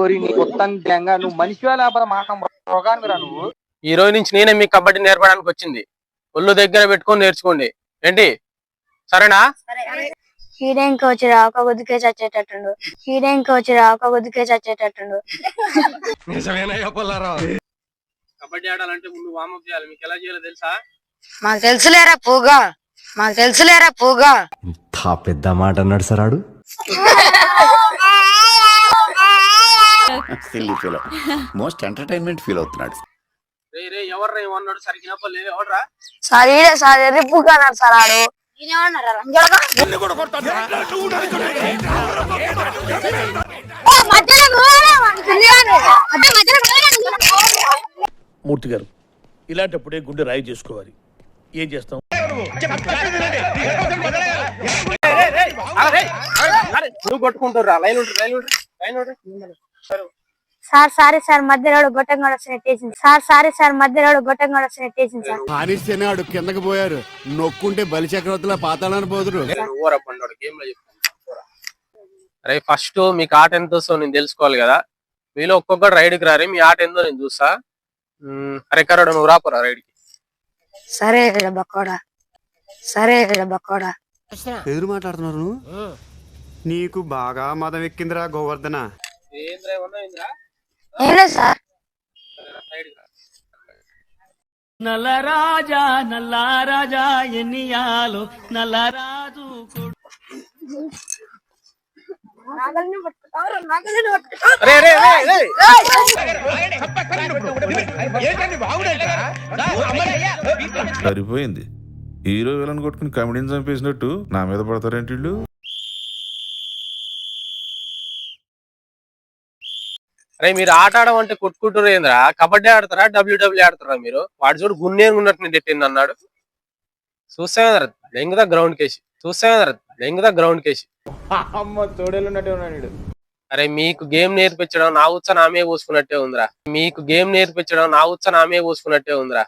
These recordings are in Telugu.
ఓరి నీ కొత్త గ్యాంగా నువ్వు మనిషివా లేకపోతే మాట రోగానివిరా నువ్వు? ఈ రోజు నుంచి నేనే మీకు కబడ్డీ నేర్పడానికి వచ్చింది. ఒళ్ళు దగ్గర పెట్టుకొని నేర్చుకోండి. ఏంటి? సరేనా? హీడేం కోచ్ రా ఒక గుద్దుకే చచ్చేటట్టుండు. హీడేం కోచ్ రా ఒక గుద్దుకే చచ్చేటట్టుండు. కబడ్డీ ఆడాలంటే ముందు వార్మప్ చేయాలి. మీకు ఎలా చేయాలో తెలుసా? మాకు తెలుసులేరా పూగా? మాకు తెలుసులేరా పూగా? ఇంత పెద్ద మాట అన్నాడు సార్ ఆడు. Silly feel most entertainment feel అవుతున్నాడు సార్ ఈడే సార్ ఎర్రి పూగా అన్నాడు సార్ ఆడు మూర్తి గారు ఇలాంటప్పుడే గుండె రాయి చేసుకోవాలి ఏం చేస్తాం నువ్వు కొట్టుకుంటారా లైన్ ఉంటారు లైన్ ఉంటారు లైన్ ఉంటారు సార్ సారీ సార్ మధ్యలో గొట్టం కూడా వచ్చినట్టేసింది సార్ సారీ సార్ మధ్యలో గొట్టం కూడా వచ్చినట్టేసింది సార్. హానిస్తేనే ఆడు కిందకి పోయారు. నొక్కుంటే బలి చక్రవర్తిలో పాతాలని పోదురు అరే ఫస్ట్ మీకు ఆట ఎంత వస్తుందో నేను తెలుసుకోవాలి కదా. మీలో ఒక్కొక్కటి రైడ్కి రారే మీ ఆట ఎంతో నేను చూస్తా. మ్మ్, అరే కరోడా నువ్వు రాపరా రైడ్కి? సరే రా బక్కోడా. సరే రా బక్కోడా. ఎదురు మాట్లాడుతున్నారు నువ్వు? నీకు బాగా మదం ఎక్కిందిరా గోవర్ధన. ఏంద్రా ఏం లేదు సార్ రైడ్కి రా. నల్లరాజా నల్లారాజా ఎన్నియాలు నల్లరాజు రే రే రే రే. సరిపోయింది. హీరో విలన్ కొట్టుకుని కమెడీని చంపేసినట్టు నా మీద పడతారేంటి వీళ్ళు? అరే మీరు ఆట ఆడమంటే కొట్టుకుంటారు ఏంద్రా? కబడ్డీ ఆడతారా? డబ్ల్యూడబ్ల్యూ ఆడతారా మీరు? వాడు చూడు గున్నేరు ఉన్నట్టు నేను తిట్టింది అన్నాడు. చూస్తామేంద్రా లెంగుదా గ్రౌండ్ కేసి. చూస్తామేంద్రా లెంగుదా గ్రౌండ్ కేసి. అమ్మ తోడేలున్నట్టే ఉన్నాడు అరే మీకు గేమ్ నేర్పించడం నా ఉత్స నామే పోసుకున్నట్టే ఉందిరా. మీకు గేమ్ నేర్పించడం నా ఉత్స నామే పోసుకున్నట్టే ఉందిరా.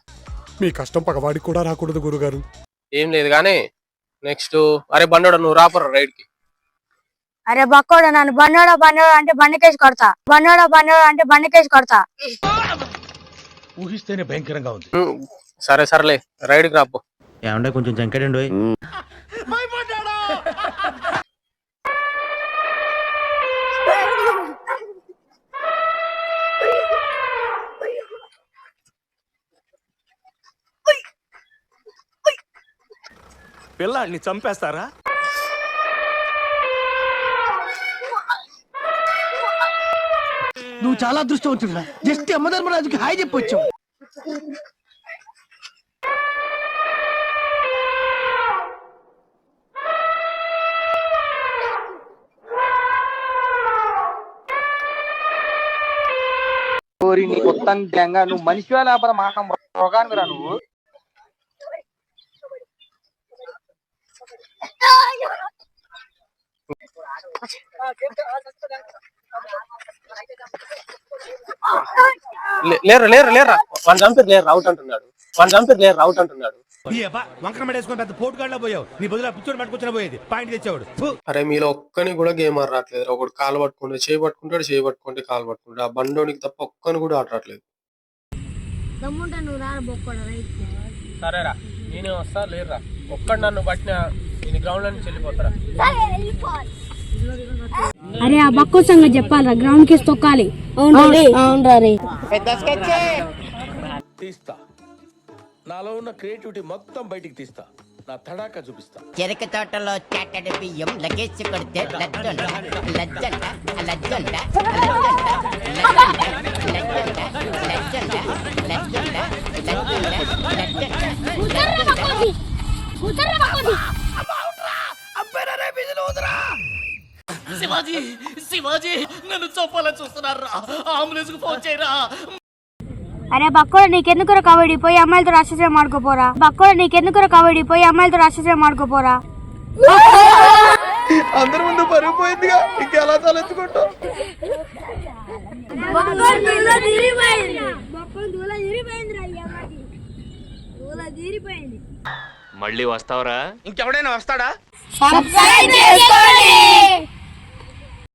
మీ కష్టం పగవాడికి కూడా రాకూడదు గురుగారు. ఏం లేదు కానీ నెక్స్ట్ అరే బండోడ నువ్వు రాపరా రైడ్కి అరే బక్కోడు నన్ను బండోడో బండోడో అంటే బండికేసి కొడతా. బండోడో బండోడో అంటే బండికేసి కొడతా. ఊహిస్తేనే భయంకరంగా ఉంది. సరే సరేలే. రైడ్ రాపో. ఏమంటే కొంచెం చంకడండి పిల్లాడిని చంపేస్తారా? నువ్వు చాలా అదృష్టవంతుడురా జస్ట్ యమధర్మరాజుకి హాయ్ చెప్పొచ్చావు ఓరి నీ కొత్త గ్యాంగా నువ్వు మనిషివా లేకపోతే మాట రోగానివిరా నువ్వు? లేరు లేరు లేరా? వన్ చంపారు లేరు అవుట్ అంటున్నాడు. వన్ చంపారు లేరు అవుట్ అంటున్నాడు. వంకర పెద్ద పోయావు. నీ బదులు పిచ్చోడు పట్టుకొచ్చిన పోయేది. పాయింట్. అరే మీలో ఒక్కని కూడా గేమ్ ఆడట్లేదు ఒకడు కాలు పట్టుకుంటే చేయి పట్టుకుంటాడు చేయి పట్టుకుంటే కాలు పట్టుకుంటాడు. ఆ బండోనికి తప్ప ఒక్కని కూడా ఆడట్లేదు సరేరా నేనే వస్తా లేరురా. ఒక్కడు నన్ను పట్టిన నేను గ్రౌండ్ నుంచి వెళ్ళిపోతారా అరే ఆ బక్కో సంగతి చెప్పాలరా గ్రౌండ్ కేసి తొక్కాలి. తీస్తా. నాలో ఉన్న క్రియేటివిటీ మొత్తం బయటికి తీస్తా. నా తడాకా చూపిస్తా. చెరక తోటలో చాటడి బియ్యం లగేజ్ కొడితే లజ్జంట లజ్జంట లజ్జంట లజ్జంట లజ్జంట శివాజీ శివాజీ నన్ను చంపాలని చూస్తున్నారా? అంబులెన్స్కు ఫోన్ చేయరా? అరే బక్కోడ నీకెందుకు కబడ్డీ పోయి అమ్మాయిలతో రాష్ట్రీయం ఆడుకోపోరా బక్కోడ నీకెందుకు కబడ్డీ పోయి అమ్మాయిలతో రాష్ట్రీయం ఆడుకోపోరా అందరి ముందు పరుగు పోయిందిగా. ఇంకెలా తలెత్తుకుంటావు? మళ్ళీ వస్తావరా? ఇంకెవడైనా వస్తాడా? సబ్స్క్రైబ్ చేసుకోండి.